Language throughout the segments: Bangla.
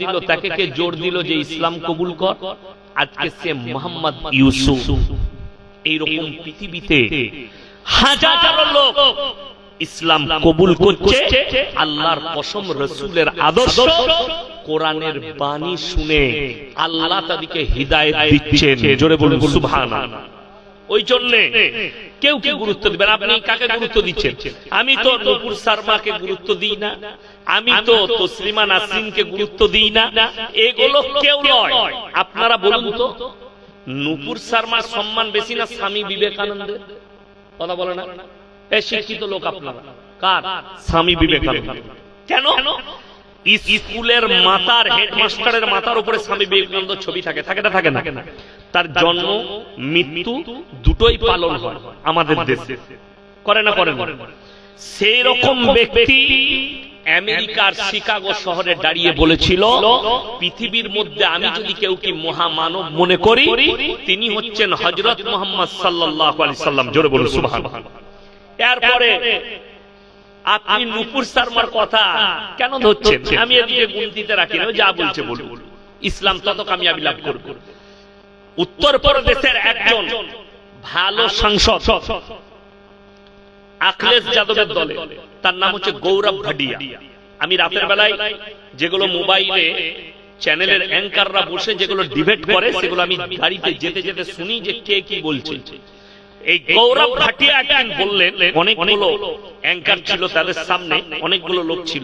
দিল তাকে কে জোর দিল যে ইসলাম কবুল কর? আজকে সে মোহাম্মদ ইউসুফ। এইরকম পৃথিবীতে হাজারো লোক ইসলাম কবুল করছে। আল্লাহর কসম রসুলের আদর্শ। কোরআনের বাণী শুনে আল্লাহ তাদেরকে হৃদায়ত দিচ্ছেন। জোরে বলুন সুবহানাল্লাহ। ওই জন্যে কেউ কি গুরুত্ব দিবেন? আপনি কাকে গুরুত্ব দিচ্ছেন? আমি তো নপুর শর্মাকে গুরুত্ব দিই না। আমি তো তসলিমা নাসরিনকে গুরুত্ব দিই না। এগুলো কেউ নয়। আপনারা বলুন তো নুপুর শর্মার সম্মান বেশি না স্বামী বিবেকানন্দের? কথা বলে না? এ শিক্ষিত লোক আপনারা। কার? স্বামী বিবেকানন্দ কেন? স্কুলের মাতার হেডমাস্টারের মাথার উপরে স্বামী বিবেকানন্দ ছবি থাকে থাকে না থাকে না? তার জন্ম, মৃত্যু দুটোই পালন হয় আমাদের দেশে। করে না করে না? সেই রকম ব্যক্তি আমেরিকার শিকাগো শহরে দাঁড়িয়ে বলেছিল, পৃথিবীর মধ্যে আমি যদি কেউ কি মহামানব মনে করি, তিনি হচ্ছেন হজরত মোহাম্মদ সাল্লাহ আলি সাল্লাম। জোরে বলুন সুবহান এরপরে আপনি নুপুর শর্মার কথা কেন ধরছেন? আমি এদিকে গুনতিতে রাখি না যা বলছে বলুন। ইসলাম তত কামিয়াবি লাভ করবে। উত্তর প্রদেশের একজন ভালো সাংসদ। আখলেস যাদবের দলে। তার নাম হচ্ছে গৌরব ভাডিয়া আমি রাতের বেলায় যেগুলো মোবাইলে চ্যানেলের অ্যাঙ্কাররা বসে যেগুলো ডিবেট করে সেগুলো আমি গাড়িতে যেতে যেতে শুনি যে কে কি বলছে। এই গৌরব ভাটিয়া একদিন বললেন অনেকগুলো অ্যাঙ্কার ছিল তাদের সামনে অনেকগুলো লোক ছিল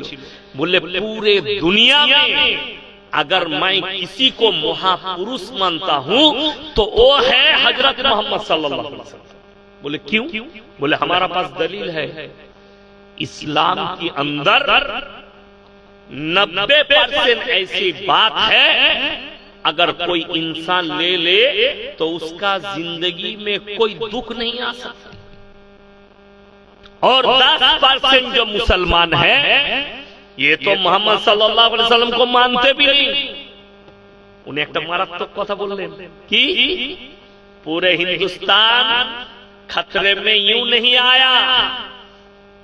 বললে পুরে দুনিয়া में अगर मैं किसी को महापुरुष मानता हूं तो वो है हजरत मोहम्मद सल्लल्लाहु अलैहि वसल्लम बोले क्यों बोले हमारा पास दलील है इस्लाम के अंदर नब्बे परसेंट ऐसी बात है अगर कोई इंसान ले ले तो उसका ज़िंदगी में कोई दुख नहीं आ सकता। और दस परसेंट जो मुसलमान है ये तो, तो मोहम्मद सल्लल्लाहु अलैहि वसल्लम को मानते भी नहीं। उन्हें एक तो मारात्मक तो कथा बोल रहे कि पूरे हिंदुस्तान खतरे में यूँ नहीं आया।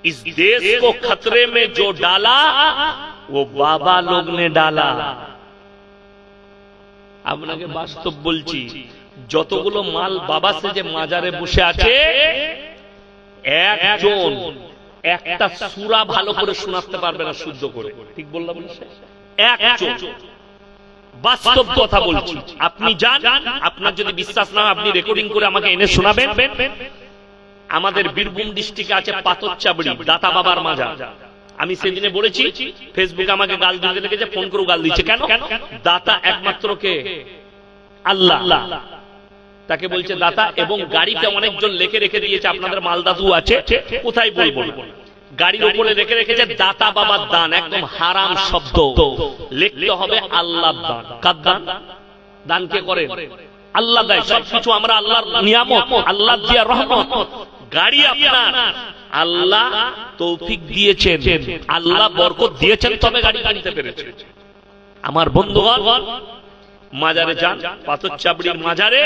इस देश को खतरे में जो डाला वो बाबा लोग ने डाला। আপনাকে বাস্তব বলছি, যতগুলো মাল বাবা যে মাজারে বসে আছে, একজন একটা সুরা ভালো করে শোনাতে পারবে না শুদ্ধ করে। ঠিক বললাম একজন বাস্তব কথা বলছি। আপনি যান, আপনার যদি বিশ্বাস না আপনি রেকর্ডিং করে আমাকে এনে শোনাবেন। আমাদের বীরভূম ডিস্ট্রিক্টে আছে পাথর চাবড়ি দাতা বাবার মাজা আমি সেদিনে বলেছি ফেসবুকে আমাকে গাল দিতে লেগেছে ফোন করে গাল দিচ্ছে। কেন? দাতা একমাত্র কে? আল্লাহ। তাকে বলছে দাতা এবং গাড়িতে অনেকজন লেখে রেখে দিয়েছে আপনাদের মালদাদু আছে কোথায় বলব? না। গাড়ির উপরে রেখে রেখেছে দাতা বাবার দান একদম হারাম শব্দ। লিখতে হবে আল্লাহ দান। কার দান? দান কে করে আল্লাহ দেয় সবকিছু আমরা আল্লাহর নিয়ামত আল্লাহ দিয়া রহমত। গাড়ি আপনার। আল্লাহ তৌফিক দিয়েছেন। আল্লাহ বরকত দিয়েছেন তবে গাড়ি কিনতে পেরেছে। আমার বন্ধুগণ, মাজারে যান, পাথর চাবড়ির মাজারে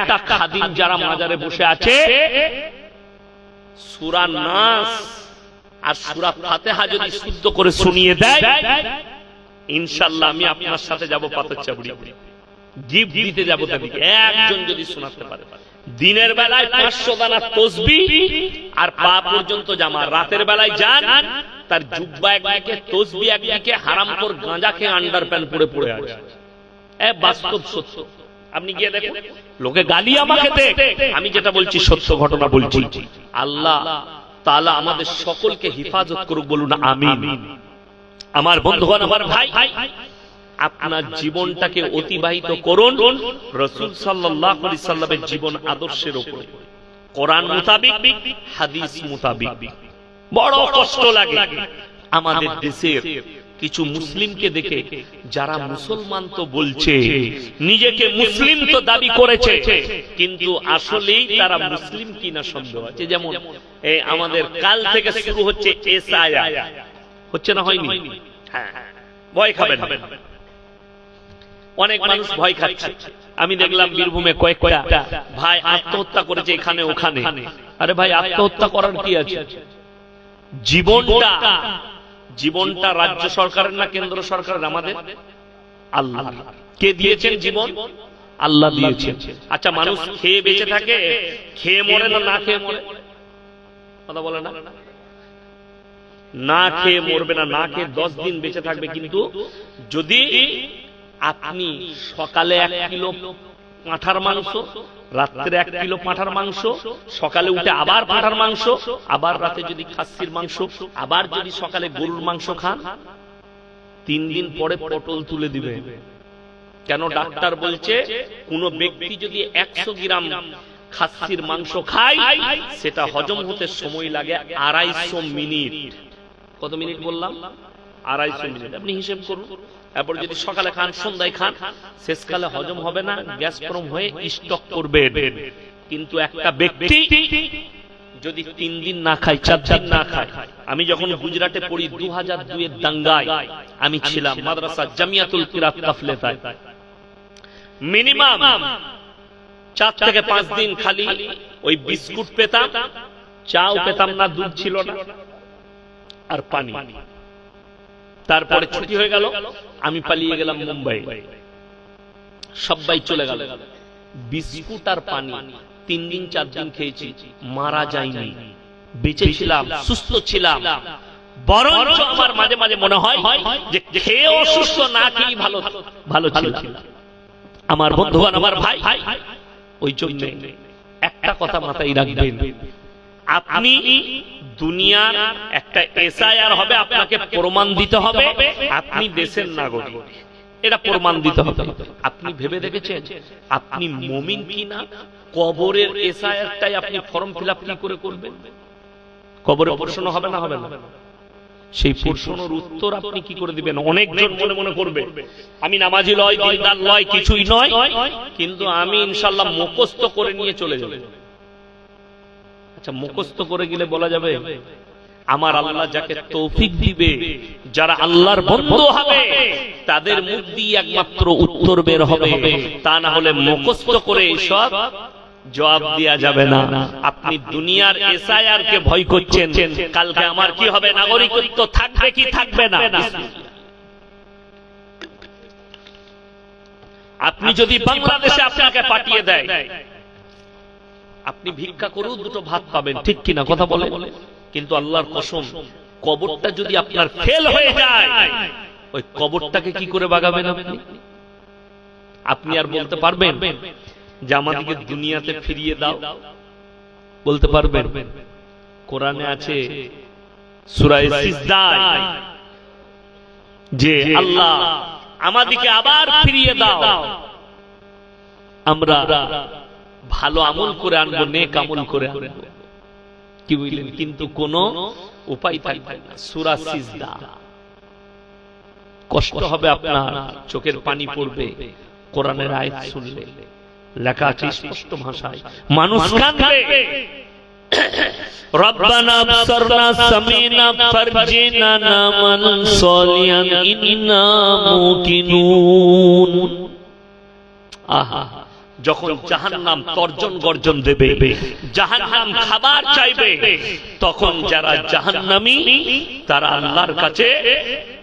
একটা খাদিম যারা মাজারে বসে আছে, সুরা নাস আর সুরা ফাতেহা যদি শুদ্ধ করে শুনিয়ে দেয় ইনশাল্লাহ আমি আপনার সাথে যাব পাথর চাবড়ি গিফট দিতে যাব তাদেরকে। একজন যদি শোনাতে পারে। দিনের বেলায় পাঁচশো দানা তসবি আর পা পর্যন্ত জামা রাতের বেলায় যান, তার জুব্বা একদিকে, তসবি একদিকে, হারাম কর গাঁজা খেয়ে আন্ডার প্যান্ট পরে পড়ে আছে। বাস্তব সত্য। আপনি গিয়ে লোকে গালি আমাকে দেখ আমি যেটা বলছি, সত্য ঘটনা বলছি। আল্লাহ তাআলা আমাদের সকলকে হেফাজত করুক বলুন, আমিন। আমার বন্ধুগণ, আমার ভাই আপনার জীবনটাকে অতিবাহিত করুন রসুল সাল্লামের জীবন আদর্শের উপরে। কোরআন মোতাবিক, হাদিস মোতাবিক। বড় কষ্ট লাগে। আমাদের দেশের কিছু মুসলিমকে দেখে যারা মুসলমান তো বলছে, নিজেকে মুসলিম তো দাবি করেছে, কিন্তু আসলেই তারা মুসলিম কিনা সন্দেহ আছে। যেমন আমাদের কাল থেকে শুরু হচ্ছে এসআইআ হচ্ছে না হয়নি? হ্যাঁ। ভয় খাবেন অনেক মানুষ ভয় খাচ্ছে। আমি দেখলাম বীরভূমে কয়েকটা ভাই আত্মহত্যা করেছে এখানে ওখানে। আরে ভাই আত্মহত্যা করার কি আছে? জীবনটা। জীবনটা। রাজ্য সরকারের না কেন্দ্র সরকারের আমাদের? আল্লাহ। কে দিয়েছেন জীবন? আল্লাহ দিয়েছেন। আচ্ছা মানুষ খেয়ে বেঁচে থাকে খেয়ে মরে না না খেয়ে মরে? কথা বলে না? না। খেয়ে মরবে না না খেয়ে দশ দিন বেঁচে থাকবে কিন্তু যদি আপনি সকালে এক কিলো পাঁঠার মাংস, রাত্রে এক কিলো পাঁঠার মাংস, সকালে উঠে আবার পাঁঠার মাংস, আবার রাতে যদি খাসির মাংস, আবার যদি সকালে গরুর মাংস খান, তিন দিন পরে পটল তুলে দিবে। কেন ডাক্তার বলছে, কোন ব্যক্তি যদি একশো গ্রাম খাসির মাংস খায়, সেটা হজম হতে সময় লাগে আড়াইশো মিনিট। কত মিনিট বললাম? আড়াইশো মিনিট। আপনি হিসেব করুন। তারপর যদি সকালে খান সন্ধ্যায় খান শেষকালে হজম হবে না গ্যাস ফর্ম হয়ে স্টক করবে কিন্তু একটা ব্যক্তি যদি তিন দিন না খায় চার দিন না খায় আমি যখন গুজরাটে পড়ি দু হাজার দুইয়ের দাঙ্গায় আমি ছিলাম মাদ্রাসা জামিয়াতুল কিরাত কাফলেতায়। মিনিমাম চার থেকে পাঁচ দিন খালি ওই বিস্কুট পেতাম চাও পেতাম না দুধ ছিল না। আর পানি। তারপরে ছুটি হয়ে গেল আমি পালিয়ে গেলাম মুম্বাই। সবাই চলে গেল। বিস্কুট আর পানি তিন দিন চার দিন খেয়েছি মারা যায়নি বেঁচে ছিলাম সুস্থ ছিলাম। বরঞ্চ আমার মাঝে মাঝে মনে হয় যে খেয়ে অসুস্থ না খেয়ে ভালো ভালো ছিল। আমার বন্ধুগণ আমার ভাই ওই জন্য একটা কথা মাথায় রাখবেন। আপনি দুনিয়ার একটা এসআইআর হবে, আপনাকে প্রমাণ দিতে হবে, আপনি দেশের নাগরিক। এটা প্রমাণ দিতে হবে। আপনি ভেবে দেখেছেন? আপনি মমিন কিনা? কবরের এসআইআরটাই আপনি ফর্ম ফিল আপ করে করবেন? কবরে প্রশ্ন হবে না হবে না? সেই প্রশ্নের উত্তর আপনি কি করে দিবেন? অনেকজন মনে মনে করবে, আমি নামাজি লয় দিনদার লয় কিছুই নয়, কিন্তু আমি ইনশাল্লাহ মুখস্থ করে নিয়ে চলে যাব। আচ্ছা মুখস্থ করে গেলে বলা যাবে আমার আল্লাহ যাকে তৌফিক দিবে যারা আল্লাহর বন্ধু হবে তাদের মুখ দিয়ে একমাত্র উত্তর বের হবে। তা না হলে মুখস্থ করে সব জবাব দেওয়া যাবে না। আপনি দুনিয়ার এসআইআর কে ভয় করছেন। কালকে আমার কি হবে? নাগরিকত্ব থাকবে কি থাকবে না? আপনি যদি বাংলাদেশে আপনাকে পাঠিয়ে দেয় আপনি ভিক্ষা করেও দুটো ভাত পাবেন, ঠিক কিনা কথা বলে কিন্তু আল্লাহর কসম, কবরটা যদি আপনার ফেল হয়ে যায়, ওই কবরটাকে কি করে বাগাবেন আপনি? আপনি আর বলতে পারবেন যে আমাদেরকে দুনিয়াতে ফিরিয়ে দাও। বলতে পারবেন, কোরআনে আছে যে আল্লাহ আমাদেরকে আবার ফিরিয়ে দাও। আমরা ভালো আমল করে আনবো নেক আমল করে আনবো কি বুঝলেন কিন্তু কোন উপায় থাকবে না সূরা সিজদা কষ্ট হবে আপনার চোখের পানি পড়বে কোরআনের আয়াত শুনলে লেখা আছে স্পষ্ট ভাষায় মানুষ কাঁদবে ربنا ابصرنا سمينا فرجنا نعمل صالحا إنا موقنون আহা যখন জাহান্নাম তর্জন গর্জন দেবে জাহান্নাম খাবার চাইবে তখন যারা জাহান্নামী তারা আল্লাহর কাছে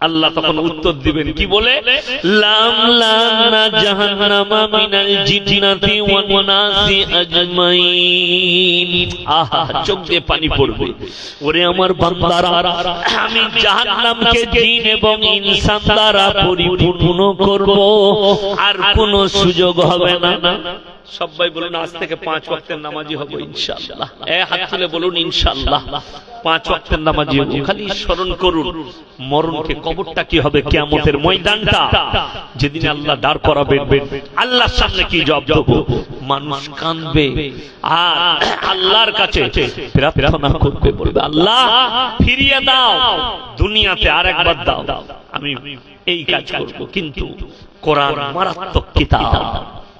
আল্লাহ তখন উত্তর দিবেন। কি বলে? লাম লানা জাহান্নামা মিনাল জিন্নাতি ওয়ান নাসি আজমাইন। আহা চোখ দিয়ে পানি পড়বে। ওরে আমার বান্দারা আমি জাহান্নামকে জিন এবং ইনসান দ্বারা পরিপূর্ণ করব। আর কোনো সুযোগ হবে না। সবাই বলুন আজ থেকে পাঁচ ওয়াক্তের নামাজি হব ইনশাআল্লাহ। এ হাত তুলে বলুন ইনশাআল্লাহ। পাঁচ ওয়াক্তের নামাজি হব। খালি স্মরণ করুন। মরণকে কবরটা কি হবে? কিয়ামতের ময়দানটা। যেদিন আল্লাহ দাঁড় করাবেন আল্লাহর সামনে কি জবাব দেব? মানুষ কাঁদবে। আর আল্লাহর কাছে প্রার্থনা করবে বলবে আল্লাহ ফিরিয়ে দাও। দুনিয়াতে আরেকবার দাও। আমি এই কাজ করব। কিন্তু কোরআন মারাত্মক কিতাব।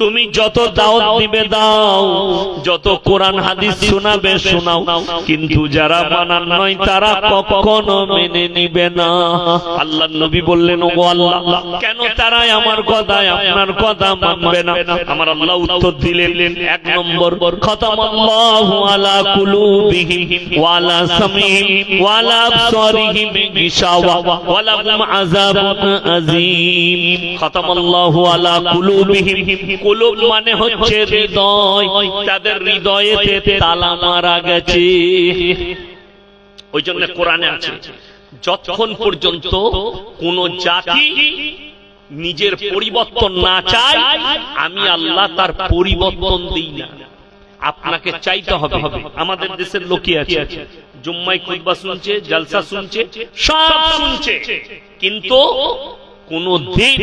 তুমি যত দাওয়াত দিবে দাও, যত কোরআন, হাদিস শোনাবে, শোনাও। কিন্তু যারা মানান নয়, তারা কখনো মেনে নিবে না। আল্লাহ নবী বললেন ও আল্লাহ, কেন তারাই আমার কথায় আপনার কথা মানবে না? আমার আল্লাহ উত্তর দিলেন, এক নম্বর, খতম আল্লাহু আলা কুলুবিহিম ওয়া আলা সামিহিম ওয়া আলা আবসারিহিম গিশাওয়া ওয়া লাহুম আযাবুন আযীম। খতম আল্লাহু আলা কুলুবিহিম কুলুব মানে হচ্ছে হৃদয়। তাদের হৃদয়েতে তালা মারা গেছে। ওই জন্য কোরআনে আছে যতক্ষণ পর্যন্ত কোন জাতি নিজের পরিবর্তন না চায় আমি আল্লাহ তার পরিবর্তন দিই না। আপনাকে চাইতে হবে। আমাদের দেশের লোকই আছে। জুম্মাই খুতবা শুনছে জলসা শুনছে সব শুনছে। কিন্তু কোন দিন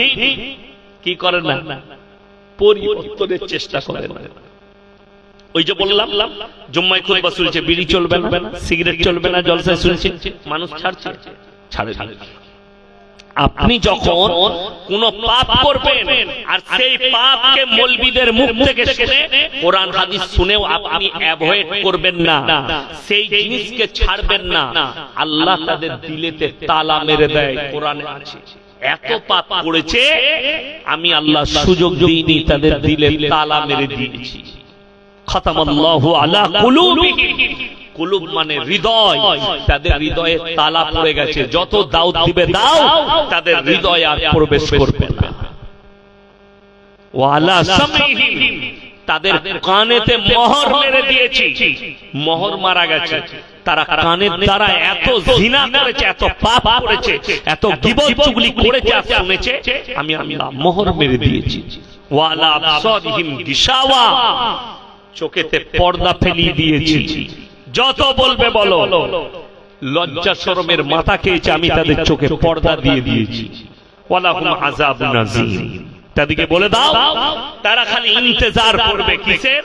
কি করে না। পরিবর্তনের চেষ্টা করে ওই যে বললাম জুম্মাই খুতবা শুনছে বিড়ি চলবে না, সিগারেট চলবে না জলসা শুনছে মানুষ ছাড়ছে, ছাড়ে ছাড়ে আপনি যখন কোন পাপ করবেন, আর সেই পাপকে মলবিদের মুখ থেকে শুনে কোরআন, হাদিস শুনেও আপনি অ্যাভয়েড করবেন না, সেই জিনিসকে ছাড়বেন না। আল্লাহ তাদের দিলেতে তালা মেরে দেয়, কোরআনে আছে। এত পাপ করেছে আমি আল্লাহ সুযোগ দিইনি তাদের দিলে তালা মেরে দিয়েছি। আলা কুলুবিহিম কুলুব মানে হৃদয়। তাদের হৃদয়ে তালা পড়ে গেছে। যত দাউদ দিবে দাও তাদের হৃদয়ে আর প্রবেশ করবে না। ওয়ালা সামিহিম। তাদের কানেতে মোহর মেরে দিয়েছি। মোহর মারা গেছে। তারা কানের দ্বারা এত জিনা করেছে এত পাপ করেছে এত গিবত চুগলি করেছে আর শুনেছে আমি আল্লাহ মোহর মেরে দিয়েছি। ওয়ালা আবসারিহিম গিশাওয়া চোখেতে পর্দা ফেলিয়ে দিয়েছি। যত বলবে বলো। লজ্জা শরমের মাথা খেয়েছে আমি তাদের চোখে পর্দা দিয়ে দিয়েছি। ওয়ালাহুম আযাবুন আযীম। তাদেরকে বলে দাও, তারা খালি ইন্তেজার করবে কিসের?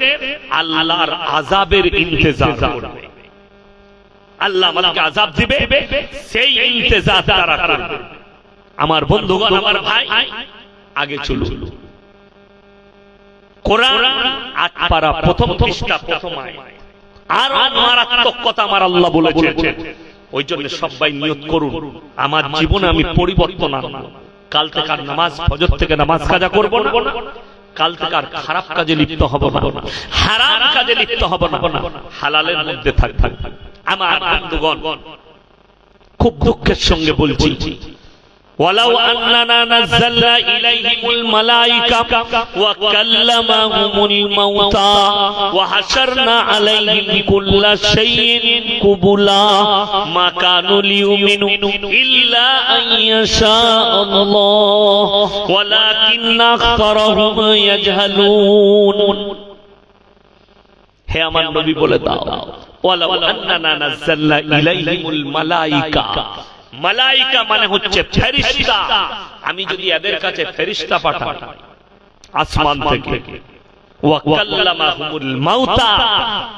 আল্লাহর আযাবের ইন্তেজার করবে। আল্লাহ আমাদেরকে আযাব দিবে, সেই ইন্তেজার তারা করবে। আমার বন্ধুগণ, আমার ভাই, আগে চলুন। কোরআন আট পারা প্রথম পৃষ্ঠা, প্রথম আর মারাত্মক কথা আমার আল্লাহ বলেছে ওই জন্য সবাই নিয়ত করুন। আমার জীবনে আমি পরিবর্তন আনব। কাল থেকে আর নামাজ ফজর থেকে নামাজ কাজা করব না। কাল থেকে আর খারাপ কাজে লিপ্ত হব না। হারাম কাজে লিপ্ত হব না। হালালের মধ্যে থাক। থাক। আমার বন্ধুগণ খুব দুঃখের সঙ্গে বলছি। ولو أننا نزلنا إليهم الملائكة وكلمهم الموتى وحشرنا عليهم كل شيء قبلا ما كانوا ليؤمنوا إلا أن يشاء الله ولكن أكثرهم يجهلون হে আমার নবী বলে দাও ওয়ালাউ আন্নানা নাযালনা ইলাইহিমুল মালাইকা মালাইকা মানে হচ্ছে ফেরিস্তা। আমি যদি এদের কাছে ফেরিস্তা পাঠাই আসমান থেকে।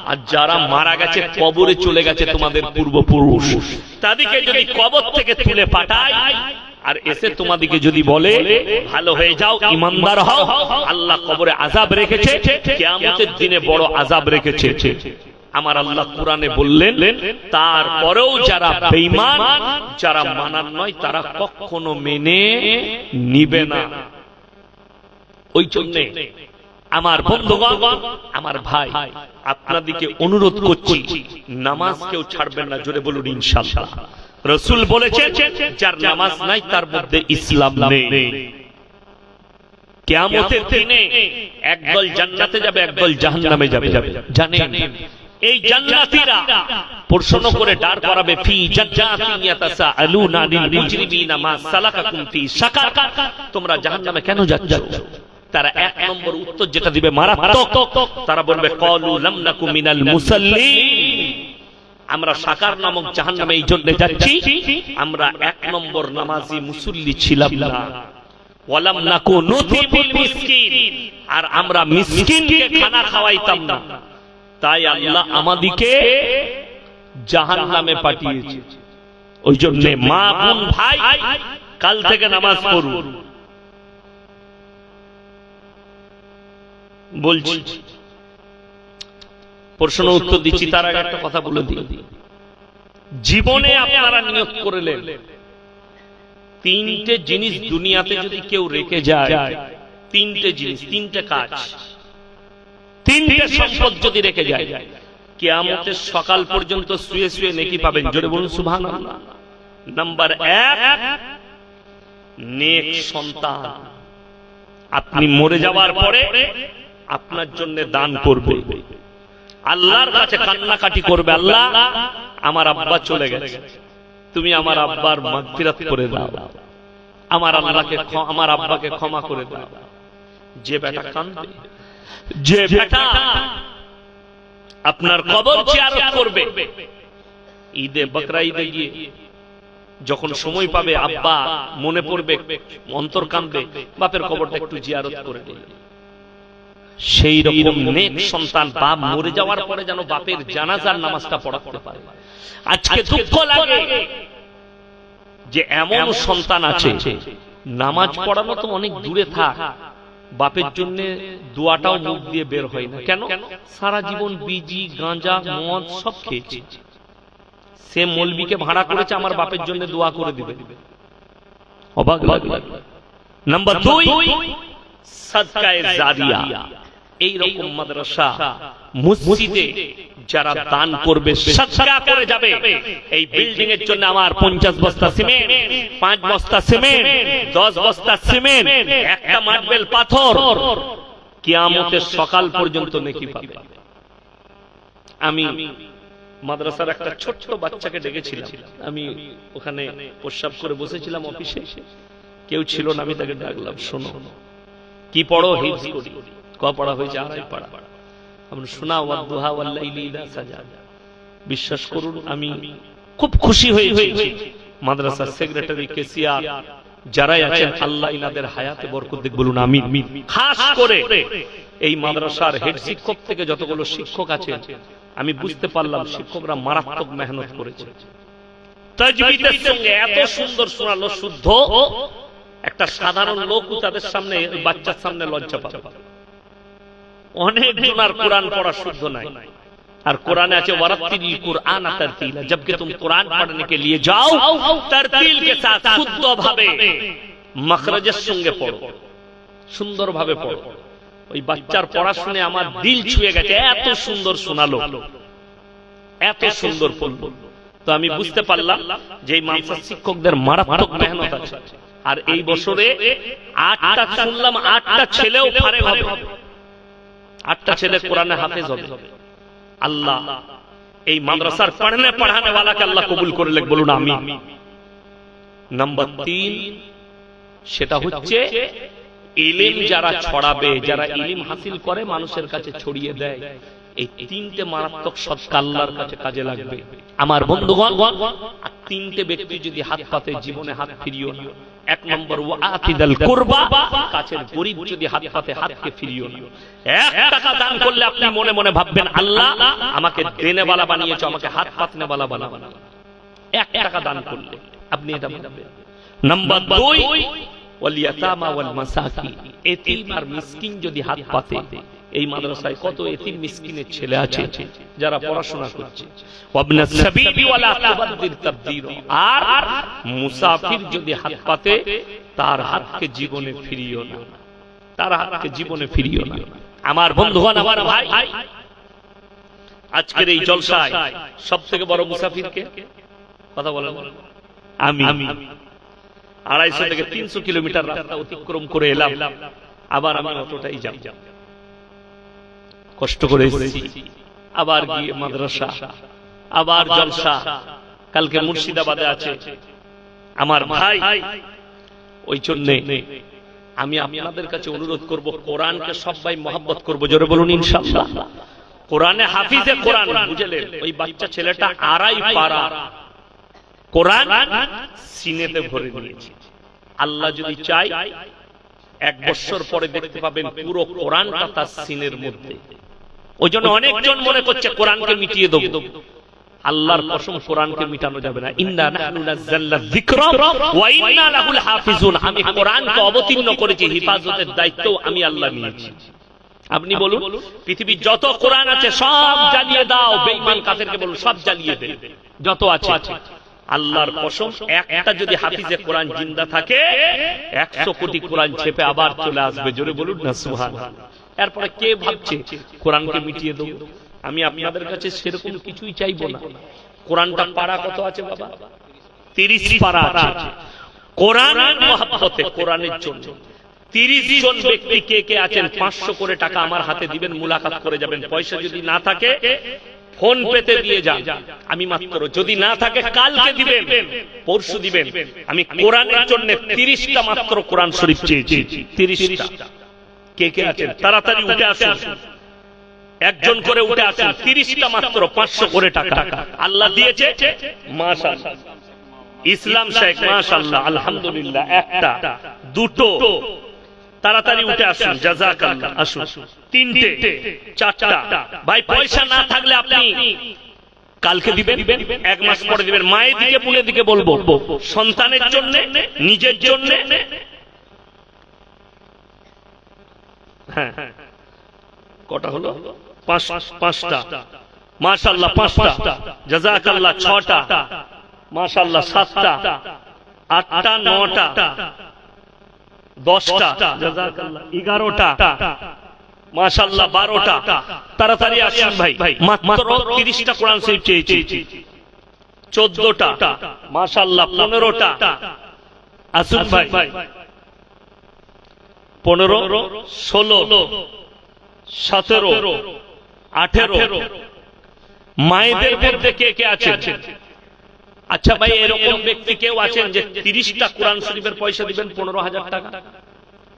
আর যারা মারা গেছে কবরে চলে গেছে তোমাদের পূর্বপুরুষ। তাদেরকে যদি কবর থেকে তুলে পাঠায় আর এসে তোমাদিকে যদি বলে ভালো হয়ে যাও ইমানদার হও আল্লাহ কবরে আজাব রেখেছে কিয়ামতের দিনে বড় আজাব রেখেছে। আমার আল্লাহ কোরআনে বললেন, তারপরেও যারা বেঈমান, যারা মানার নয়, তারা কখনো মেনে নিবে না। ওই জন্য আমার বন্ধুগণ, আমার ভাই আপনাদিকে অনুরোধ করছি, নামাজ কেউ ছাড়বেন না, জোরে বলুন ইনশাআল্লাহ। রসুল বলেছেন, যার নামাজ নাই, তার মধ্যে ইসলাম নেই। কেয়ামতের দিনে একদল জান্নাতে যাবে, একদল জাহান্নামে যাবে। জানেন এই জান্নাতীরা প্রশ্ন করে দাঁড় করাবে ফি জান্নাতিন ইয়াতাসাআলুনা আনিল মুজরিমিনা মা সালাকাকুম ফি সাকার। তোমরা জাহান্নামে কেন যাচ্ছ? তারা এক নম্বর উত্তর যেটা দিবে মারাত্মক। তারা বলবে কলু লাম নাকু মিনাল মুসাল্লিন। আমরা সাকার নামক জাহান্নামে এই জন্য যাচ্ছি। আমরা এক নম্বর নামাজি মুসল্লি ছিলাম না। ওয়ালাম নাকু নুতিবুল মিসকিন। আর আমরা মিসকিনকে খানা খাওয়াইতাম না। তাই আল্লাহ আমাদিকে জাহান্নামে পাঠিয়েছে। ওই জন্য মা বোন ভাই কাল থেকে নামাজ পড়ুন। বলছি প্রশ্ন উত্তর দিচ্ছি তার আগে একটা কথা বলে দিই। জীবনে আপনারা নিয়োগ করলেন। তিনটে জিনিস দুনিয়াতে যদি কেউ রেখে যায় তিনটে জিনিস তিনটে কাজ। তিনটে সম্পদ যদি রেখে যায় কেয়ামতের সকাল পর্যন্ত শুয়ে শুয়ে নেকি পাবেন। জোরে বলুন সুভান নাম্বার এক নেক সন্তান। আপনি মরে যাওয়ার পরে আপনার জন্য দান করবে। আল্লাহর কাছে কান্নাকাটি করবে আল্লাহ আমার আব্বা চলে গেছে। তুমি আমার আব্বার মাগফিরাত করে দাও। আমার আল্লাহকে আমার আব্বাকে ক্ষমা করে দাও। যে বেটা কান্দবে যে বেটা আপনার কবর জিয়ারত করবে। ঈদে বকরা ঈদে গিয়ে যখন সময় পাবে আব্বা মনে পড়বে অন্তর কান্দবে বাপের কবরটা একটু জিয়ারত করে দিল। সেই রকম নেক সন্তান বাপ মরে যাওয়ার পরে যেন বাপের জানাজার নামাজটা পড়াতে পারে। আজকে দুঃখ লাগে যে এমন সন্তান আছে নামাজ পড়ানো তো অনেক দূরে থাক বাপের জন্য দোয়াটাও মুখ দিয়ে বের হয় না। কেন? সারা জীবন বিজি গাঁজা মদ সব খেয়েছে। সে মলবিকে ভাড়া করেছে আমার বাপের জন্য দোয়া করে দিবে অবাক নাম্বার দুই। সদকায়ে জারিয়া। এই রকম মাদ্রাসা, মসজিদে যারা দান করবে করে যাবে। এই বিল্ডিং এর জন্য আমার 50 বস্তা সিমেন্ট 5 বস্তা সিমেন্ট 10 বস্তা সিমেন্ট একটা মার্বেল পাথর। কিয়ামতের সকাল পর্যন্ত নেকি পাবে। আমি মাদ্রাসার একটা ছোট্ট বাচ্চাকে ডেকেছিলাম। আমি ওখানে প্রস্রাব করে বসেছিলাম অফিসে। কেউ ছিল না, আমি তাকে ডাকলাম, শোনো, কি পড়ো, হিফজ করি। ক হয়েছে আড়াই পাড়া আমরা শোনা ওয়াদ্দুহা ওয়াল্লাইলি ইযা সাজা। বিশ্বাস করুন, আমি খুব খুশি হয়েছি মাদ্রাসার সেক্রেটারি কেসিআর, যারাই আছেন, আল্লাহ ইনাদের হায়াতে বরকত দিক, বলুন আমি খাস করে এই মাদ্রাসার হেড শিক্ষক থেকে যতগুলো শিক্ষক আছেন, আমি বুঝতে পারলাম শিক্ষকরা মারাত্মক মেহনত করেছে। তাজবিদের সঙ্গে এত সুন্দর শোনালো শুদ্ধ, একটা সাধারণ লোক তাদের সামনে, বাচ্চার সামনে লজ্জা পাবে। অনেক জনার কোরআন পড়া শুদ্ধ নাই আর কোরআনে আছে ওয়ারাত্তিল কুরআন তারতিলা जबकि तुम कुरान पढ़ने के लिए जाओ तरतील के साथ শুদ্ধ ভাবে মখরজের সঙ্গে পড়ো সুন্দর ভাবে পড়ো ওই বাচ্চার পড়া শুনে আমার দিল ছুঁয়ে গেছে এত সুন্দর শোনালো এত সুন্দর পড়লো তো আমি বুঝতে পারলাম যে এই মাদ্রাসা শিক্ষকদের মারাত্মক মেহনত আছে আর এই বছরে আটটা শুনলাম আটটা ছেলেও ফারেক হবে আটটা ছেলে কোরআনে হাফেজ হবে। আল্লাহ এই মাদ্রাসার পড়নে পড়ানে वाला আল্লাহ কবুল করে লেখ বলুন আমি নাম্বার তিন সেটা হচ্ছে ইলিম যারা ছড়াবে যারা ইলিম হাসিল করে মানুষের কাছে ছড়িয়ে দেয়। এই তিনটে মারাত্মক সৎকা আল্লাহর কাছে কাজে লাগবে। আমার বন্ধুগণ তিনটে ব্যক্তি যদি হাত পাতে জীবনে হাত ফিরিও না। এক নম্বর ও আতিদাল কুরবা কাছের গরিব যদি হাত পাতে হাতকে ফিরিও না। এক টাকা দান করলে আপনি মনে মনে ভাববেন আল্লাহ আমাকে দেনে বালা বানিয়েছো আমাকে হাত পাতনে বালা বানা এক টাকা দান করলে। আপনি এটা ভাববেন। নাম্বার দুই ওয়াল ইয়াতামা ওয়াল মাসাকিন। এতিম আর মিসকিন। যদি হাত পাতে। এই মাদ্রাসায় কত এতিম মিসকিনের ছেলে আছে যারা পড়াশোনা করছে। আর মুসাফির যদি হাত পাতে তার হাতকে জীবনে ফিরিও না। তার হাতকে জীবনে ফিরিও না। আমার বন্ধুগণ আমার ভাই আজকের এই জলসায় সব থেকে বড় মুসাফিরকে কথা বলেন। আমি। আড়াইশো থেকে তিনশো কিলোমিটার রাস্তা অতিক্রম করে এলাম। আবার আমি অতটাই যাব। কষ্ট করে এসেছি আবার গিয়ে মাদ্রাসা আবার জলসা। কালকে মুর্শিদাবাদে আছে। আমার ভাই। ওই জন্যে আমি আপনাদের কাছে অনুরোধ করব কোরআনকে সবাই মহাব্বত করব। জোরে বলুন ইনশাআল্লাহ কোরআনে হাফিজে কোরআন বুঝলেন ওই বাচ্চা ছেলেটা আড়াই পারা। কোরআন সিনেতে ভরে নিয়েছে। আল্লাহ যদি চাই এক বছর পরে দেখতে পাবেন পুরো কোরআনটা তার সিনের মধ্যে। ওই জন্য অনেকজন মনে করছে কোরআনকে মিটিয়ে দেবো। আল্লাহর কসম কোরআনকে মিটানো যাবে না। ইন্না নাহনু নাযালনা যিকরা ওয়া ইন্না লাহুল হাফিজুন। আমি কোরআনকে অবতীর্ণ করেছি হিফাজতের দায়িত্ব আমি আল্লাহ নিয়েছি। আপনি বলুন পৃথিবীর যত কোরআন আছে সব জ্বালিয়ে দাও বেঈমান কাফেরকে বলুন সব জ্বালিয়ে দে যত আছে। আল্লাহর কসম একটা যদি হাফিজে কোরআন জিন্দা থাকে একশো কোটি কোরআন ছেপে আবার চলে আসবে। জোরে বলুন না সুহান এরপরে কে ভাবছে? কোরআনকে মিটিয়ে দেবো? আমি আপনাদের কাছে সেরকম কিছুই চাইব না। কোরআনটা পাড়া কত আছে বাবা? তিরিশ পাড়া মহাব্বতে, কোরআনের জন্য। তিরিশ জন ব্যক্তি কে কে আছেন? পাঁচশো করে টাকা আমার হাতে দিবেন, মুলাকাত করে যাবেন। পয়সা যদি না থাকে, ফোন পেতে দিয়ে যান। আমি মাত্র, যদি না থাকে, কালকে দিবেন, পরশু দিবেন। আমি কোরআনের জন্য তিরিশটা মাত্র কোরআন শরীফ চেয়েছি। তিরিশটা। কে কে আছেন? তাড়াতাড়ি উঠে আসুন। একজন করে উঠে আসুন। তিরিশটা মাত্র পাঁচশো করে টাকা। আল্লাহ দিয়েছে? মাশাআল্লাহ। ইসলাম শেখ মাশাআল্লাহ। আলহামদুলিল্লাহ একটা দুটো। তাড়াতাড়ি উঠে আসুন। জাজাকাল্লাহ আসুন। তিনটে চারটা। ভাই পয়সা না থাকলে আপনি কালকে দিবেন? এক মাস পরে দিবেন। মায়ের দিকে বোনের দিকে বলব। সন্তানের জন্য নিজের জন্য হ্যাঁ কটা হলো? পাঁচটা। মাশাল্লাহ পাঁচটা। জাজাকাল্লাহ ছটা। মাশাল্লাহ সাতটা। আটটা, নটা। দশটা। জাজাকাল্লাহ এগারোটা। মাশাল্লাহ বারোটা। তাড়াতাড়ি আসুন ভাই। মাত্র তিরিশটা কোরআন শরীফ চেয়েছি। চোদ্দটা। মাশাল্লাহ পনেরোটা। আসুন ভাই। পনেরো ষোলো সতেরো আঠেরো। মায়েদের মধ্যে কে কে আছে আচ্ছা ভাই এরকম ব্যক্তি কেউ আছেন যে তিরিশটা কোরআন শরীফের পয়সা দিবেন পনেরো হাজার টাকা?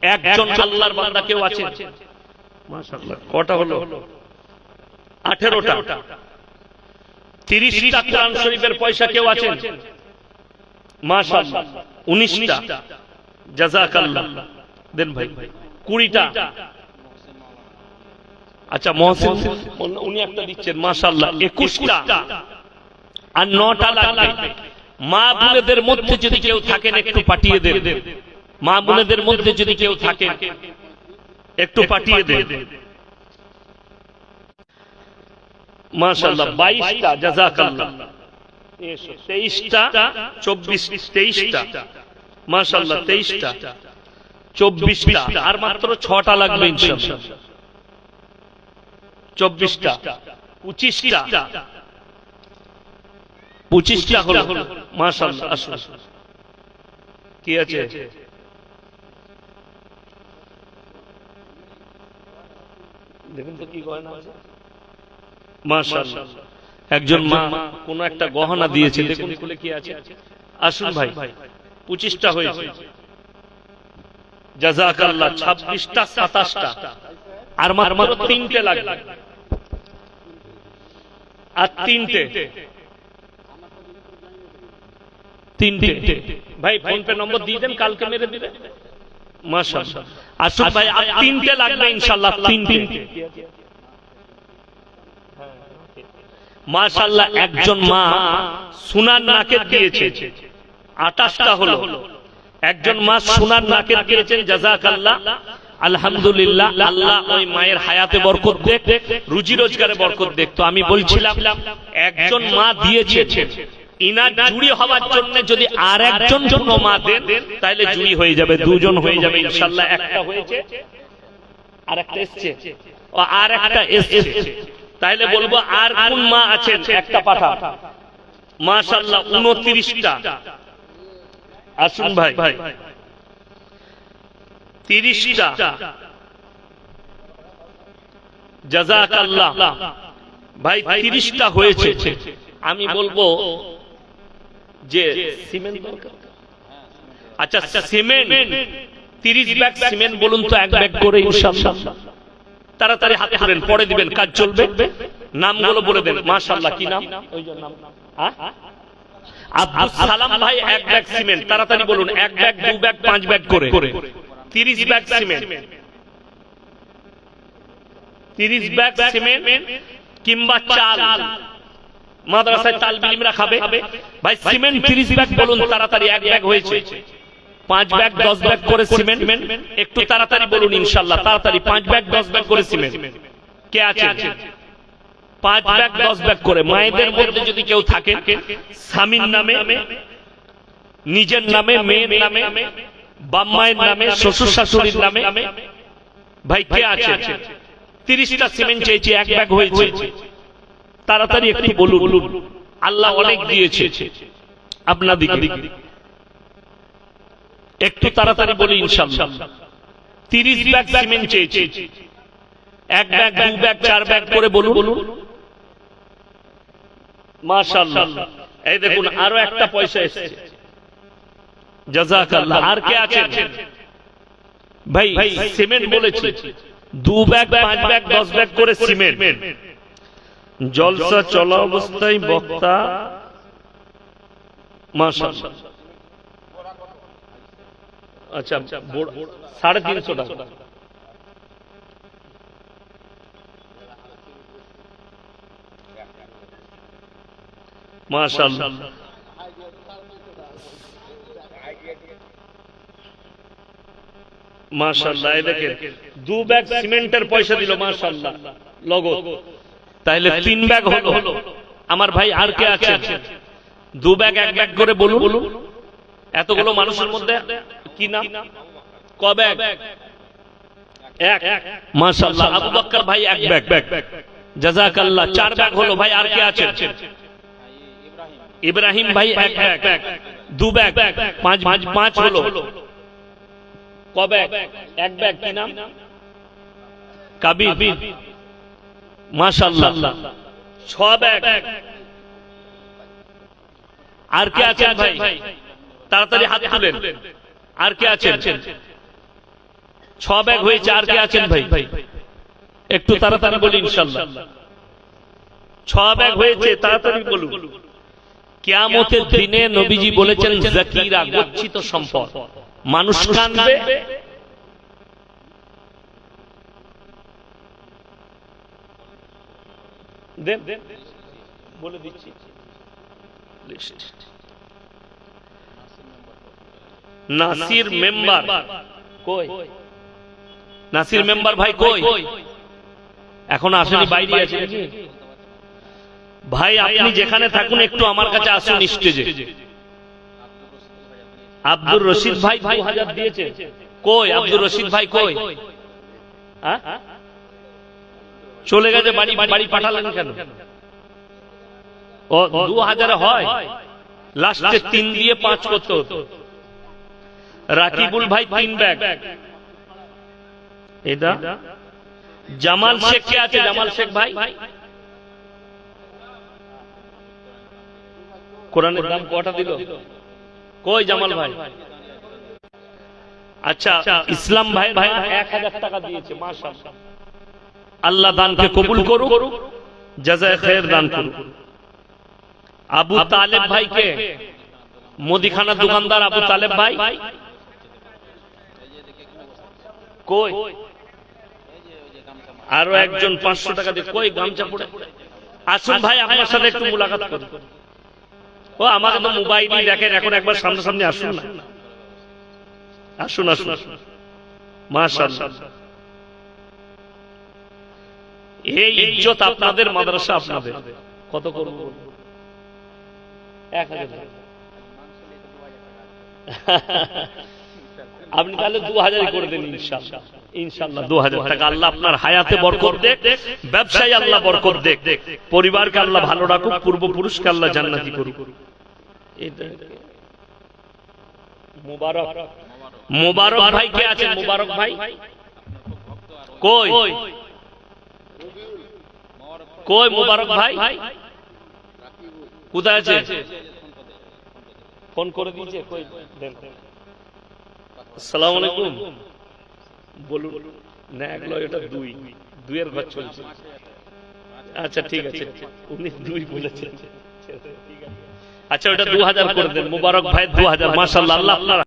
একজন আল্লাহর বান্দা কেউ আছে কটা হলো? আঠেরোটা। তিরিশটা কোরআন শরীফের পয়সা কেউ আছেন? মাশাআল্লাহ। উনিশটা। জাজাকাল্লাহ দেন ভাই কুড়িটা। আচ্ছা মহসিন উনি একটা দিচ্ছেন মাশাল্লাহ একুশটা। আর নটা লাগবে। মা বোনেদের মধ্যে যদি কেউ থাকেন একটু পাঠিয়ে দেন। মা বোনেদের মধ্যে যদি কেউ থাকেন একটু পাঠিয়ে দেন। মাশাল্লাহ বাইশটা জাজাকাল্লাহ। তেইশটা চব্বিশ তেইশটা। মাশাল্লাহ তেইশটা। চব্বিশটা। আর মাত্র ছটা লাগবে চব্বিশটা। পঁচিশটা। পঁচিশটা। হলো। আসুন। কি আছে? দেখুন তো কি গয়না আছে। মাশাল্লাহ একজন মা কোন একটা গহনা দিয়েছে দেখুন খুলে কি আছে। আসুন ভাই। পঁচিশটা হয়েছে। জাজাকাল্লাহ ছাব্বিশটা, সাতাশটা। আর তিনটে আর তিনটে। তিনটে। ভাই ফোন পে নম্বর দিয়ে দেন, কালকে মেরে দিবে। মাশাআল্লাহ, একজন মা সোনার নাকের দিয়েছে। আটাশটা হলো। একজন মা সোনার নাকের দিয়েছেন জাজাকাল্লাহ আলহামদুলিল্লাহ, আল্লাহ ওই মায়ের হায়াতে বরকত দেখ, রুজি রোজগারে বরকত দেখ। তো আমি বলছিলাম, একজন মা দিয়েছে যাবে, দুজন হয়ে যাবে আর বলব আর মা মাশাল্লাহ, উনত্রিশটা। আসুন ভাই। ভাই। তিরিশটা। জাজাকাল্লাহ ভাই তিরিশটা হয়েছে। আমি বলব যে সিমেন্ট দরকার। আচ্ছা সিমেন্ট। তিরিশ ব্যাগ সিমেন্ট বলুন তো এক ব্যাগ করে ইনশাআল্লাহ। তাড়াতাড়ি হাতে ধরেন পরে দিবেন কাজ চলবে। নামগুলো বলে দেন। মাশাআল্লাহ কি নাম? ওই নাম? আব্দুল সালাম ভাই এক ব্যাগ সিমেন্ট। তাড়াতাড়ি বলুন এক ব্যাগ দু ব্যাগ পাঁচ ব্যাগ করে। তিরিশ ব্যাগ সিমেন্ট। তিরিশ ব্যাগ সিমেন্ট কিংবা চাল। মাদ্রাসায় তাল বিলিমরা খাবে? ভাই সিমেন্ট তিরিশ ব্যাগ বলুন তাড়াতাড়ি এক ব্যাগ হয়েছে। পাঁচ ব্যাগ দশ ব্যাগ করে সিমেন্ট। একটু তাড়াতাড়ি বলুন ইনশাল্লাহ। তাড়াতাড়ি পাঁচ ব্যাগ দশ ব্যাগ করে সিমেন্ট। কে আছে? পাঁচ ব্যাগ দশ ব্যাগ করে। মায়েদের মধ্যে যদি কেউ থাকে স্বামীর নামে নিজের নামে মেয়ের নামে বাম্মায়ের নামে শ্বশুর শাশুড়ির নামে। ভাই কে আছে? তিরিশটা সিমেন্ট চেয়েছে এক ব্যাগ হয়েছে। তাড়াতাড়ি একটু বলুন। আল্লাহ অনেক দিয়েছে। আপনাদিকে। একটু তাড়াতাড়ি বলি ইনশাল্লাহ তিরিশ ব্যাগ সিমেন্ট চেয়েছে। এক ব্যাগ দু ব্যাগ চার ব্যাগ করে বলুন। মাশাল্লাহ এই দেখুন আরও একটা পয়সা এসেছে। আর কে আছেন? ভাই সিমেন্ট বলেছি। দু ব্যাগ পাঁচ ব্যাগ দশ ব্যাগ করে সিমেন্ট। জলসা চলা অবস্থায় বক্তা। আচ্ছা সাড়ে তিনশো টাকা। মাশাল্লাহ। এই দেখেন দু ব্যাগ সিমেন্টের পয়সা দিল মাশাল্লাহ লগত তাহলে তিন ব্যাগ হলো। আমার ভাই আর কে আছে দু ব্যাগ এক ব্যাগ করে বলুন। এতগুলো মানুষের মধ্যে কি নাম? ক ব্যাগ? এক। মাশাল্লাহ আবু বক্কর ভাই এক ব্যাগ। ব্যাগ। জাজাকাল্লাহ চার ব্যাগ হলো। ভাই আর কে আছে ইব্রাহিম ভাই এক ব্যাগ দু ব্যাগ পাঁচ পাঁচ পাঁচ হলো। ক ব্যাগ এক ব্যাগ কি নাম? কাবির মাশাল্লাহ ছ ব্যাগ। আর কে আছেন ভাই? তাড়াতাড়ি হাত তুলেন। আর কে আছেন? ছ ব্যাগ হয়েছে আর কে আছেন ভাই? একটু তাড়াতাড়ি বলি ইনশাল্লাহ ছ ব্যাগ হয়েছে তাড়াতাড়ি বলুন। কেয়ামতের দিনে নবীজি বলেছেন জাকিরা গচ্ছিত সম্পদ। মানুষ কানবে। বলে দিচ্ছি। নাসির মেম্বার। কই? নাসির মেম্বার ভাই কই? এখন আসেনি বাইরে আছে নাকি? ভাই, আপনি যেখানে থাকুন, একটু আমার কাছে আসুন স্টেজে। আব্দুর রশিদ ভাই দু হাজার দিয়েছে। কই? আব্দুর রশিদ ভাই কই? চলে গেছে, বাড়ি বাড়ি পাঠালেন কেন? ও, দু হাজারে হয়। লাস্টে তিন দিয়ে পাঁচ হতো। রাকিবুল ভাই তিন ব্যাগ। এটা জামাল শেখ কে আছে, জামাল শেখ ভাই ভাই। কোরআনের দাম কটা দিল? কই জামাল ভাই? আচ্ছা ইসলাম ভাই ভাই এক হাজার টাকা দিয়েছে আল্লাহ দানকে কবুল করুক জাজায় খের দান করুক। আবু তালেব ভাইকে মুদিখানা দোকানদার আবু তালেব ভাই? কই? আরও একজন পাঁচশো টাকা দিয়ে কই গামছা পড়ে? আসুন ভাই আপনার সাথে একটু মুলাকাত করি। ও, আমাকে তো মোবাইলই দেখেন, এখন একবার সামনে সামনে আসুন না। আসুন আসুন। মাশাআল্লাহ। এই ইজ্জত আপনাদের মাদ্রাসা আপনাদের। কত করব? এক হাজার আপনি তাহলে দু হাজারই করে দেন ইনশাল্লাহ ইনশাল্লাহ দু হাজার টাকা। আল্লাহ আপনার হায়াতে বরকত দেখ ব্যবসায় আল্লাহ বরকত দেখ পরিবারকে আল্লাহ ভালো রাখুক পূর্বপুরুষকে আল্লাহ জান্নাতি করুক। মুবারক। মুবারক ভাই কে আছেন? মুবারক ভাই? কই? কই? মুবারক ভাই? কোথায় আছে? ফোন করে দিয়েছে কই? আসসালামু আলাইকুম। বলুন। না এক দুই। দুইয়ের ঘর চলছে আচ্ছা ঠিক আছে। উনি দুই বলেছেন। আচ্ছা ওটা দু হাজার করে দেন। মুবারক ভাই দু হাজার মাসাল্লাহ আল্লাহ